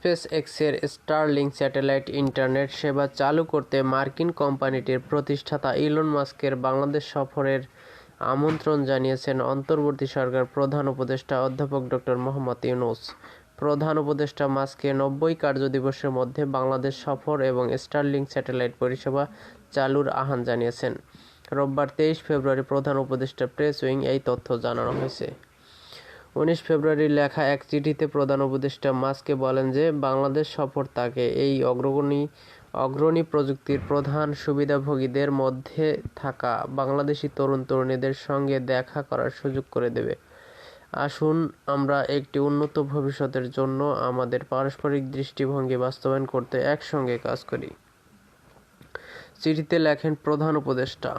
Space এক্সের Starlink satellite internet সেবা চালু করতে মার্কিন কোম্পানিটির প্রতিষ্ঠাতা ইলন মাস্কের বাংলাদেশ সফরের আমন্ত্রণ জানিয়েছেন অন্তর্বর্তী সরকার প্রধান উপদেষ্টা অধ্যাপক ডক্টর মোহাম্মদ ইউনুস। প্রধান উপদেষ্টা মাস্কে নব্বই কার্যদিবসের মধ্যে বাংলাদেশ সফর এবং স্টারলিংক স্যাটেলাইট পরিষেবা চালুর আহ্বান জানিয়েছেন। রোববার তেইশ ফেব্রুয়ারি প্রধান উপদেষ্টা প্রেস উইং এই তথ্য জানানো হয়েছে। উনিশ ফেব্রুয়ারি লেখা এক চিঠিতে প্রধান উপদেষ্টা মাস্কে বলেন যে, বাংলাদেশ সফর তাকে এই অগ্রগণী, অগ্রণী প্রযুক্তির প্রধান সুবিধাভোগীদের মধ্যে থাকা বাংলাদেশি তরুণ তরুণীদের সঙ্গে দেখা করার সুযোগ করে দেবে। আসুন, আমরা একটি উন্নত ভবিষ্যতের জন্য আমাদের পারস্পরিক দৃষ্টিভঙ্গি বাস্তবায়ন করতে একসঙ্গে কাজ করি। চিঠিতে লেখেন প্রধান উপদেষ্টা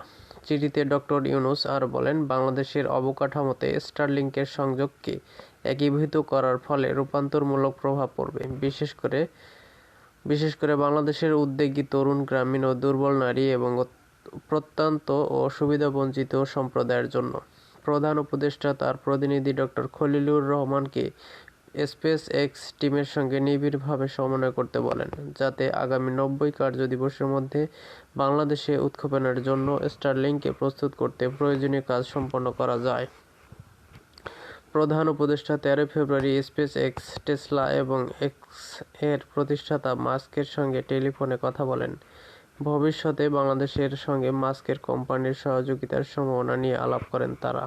চিঠিতে ডক্টর ইউনুস আর বলেন, বাংলাদেশের অবকাঠামোতে স্টারলিংকের সংযোগকে একীভূত করার ফলে রূপান্তরমূলক প্রভাব পড়বে। বিশেষ করে বিশেষ করে বাংলাদেশের উদ্যোগী তরুণ, গ্রামীণ ও দুর্বল নারী এবং প্রত্যন্ত ও সুবিধাবঞ্চিত সম্প্রদায়ের জন্য। প্রধান উপদেষ্টা তার প্রতিনিধি ডক্টর খলিলুর রহমানকে স্পেস এক্স টিমের সঙ্গে নিবিড়ভাবে সমন্বয় করতে বলেন, যাতে আগামী নব্বই কার্যদিবসের মধ্যে বাংলাদেশে উৎক্ষেপণের জন্য স্টারলিংকে প্রস্তুত করতে প্রয়োজনীয় কাজ সম্পন্ন করা যায়। প্রধান উপদেষ্টা তেরো ফেব্রুয়ারি স্পেস এক্স টেসলা এবং এক্সের প্রতিষ্ঠাতা মাস্কের সঙ্গে টেলিফোনে কথা বলেন। ভবিষ্যতে বাংলাদেশের সঙ্গে মাস্কের কোম্পানির সহযোগিতার সম্ভাবনা নিয়ে আলাপ করেন তারা।